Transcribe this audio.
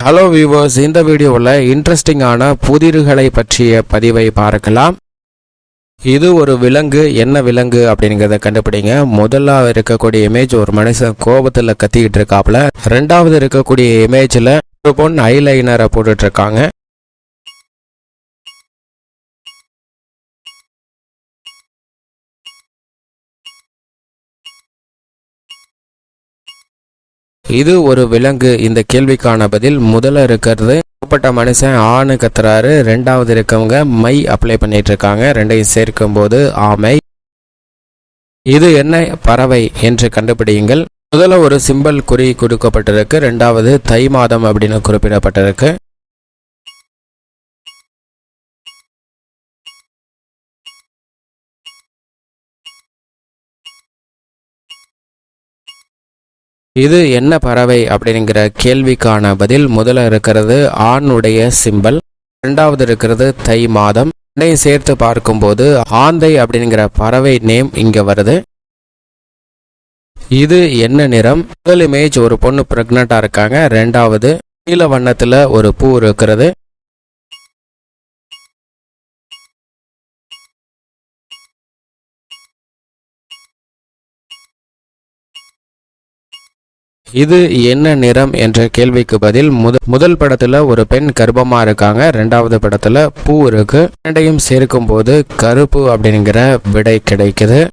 Hello viewers இந்த வீடியோவில் இன்ட்ரெஸ்டிங்கான புதிர்களை பற்றிய பதிவை பார்க்கலாம். இது ஒரு விலங்கு என்ன விலங்கு அப்படிங்கிறத கண்டுபிடிங்க. முதல்ல இருக்கக்கூடிய இமேஜ் ஒரு மனுஷன் கோபத்தில் கத்திக்கிட்டு இருக்காப்புல. ரெண்டாவது இருக்கக்கூடிய இமேஜில் ஒரு பொண்ணு ஐலைனரை போட்டுட்ருக்காங்க இது ஒரு விலங்கு. இந்த கேள்விக்கான பதில் முதல்ல இருக்கிறது கூப்பிட்ட மனுஷன் ஆணு கத்துறாரு ரெண்டாவது இருக்கவங்க மை அப்ளை பண்ணிட்டு இருக்காங்க ரெண்டையும் சேர்க்கும் போது ஆமை இது என்ன பறவை என்று கண்டுபிடியுங்கள். முதல்ல ஒரு சிம்பல் குறி கொடுக்கப்பட்டிருக்கு ரெண்டாவது தை மாதம் அப்படின்னு குறிப்பிடப்பட்டிருக்கு. இது என்ன பறவை அப்படிங்கிற கேள்விக்கான பதில். முதல்ல இருக்கிறது ஆணுடைய சிம்பல். ரெண்டாவது இருக்கிறது தை மாதம். ரெண்டையும் சேர்த்து பார்க்கும்போது ஆந்தை அப்படிங்கிற பறவை நேம் இங்க வருது. இது என்ன நிறம்? முதல் இமேஜ் ஒரு பொண்ணு பிரெக்னண்டா இருக்காங்க. ரெண்டாவது நீல வண்ணத்துல ஒரு பூ இருக்கிறது. இது என்ன நிறம் என்ற கேள்விக்கு பதில் முத முதல் படத்துல ஒரு பெண் கர்ப்பமா இருக்காங்க ரெண்டாவது படத்துல பூ இருக்கு. ரெண்டையும் சேர்க்கும் போது கருப்பு அப்படிங்கிற விடை கிடைக்குது.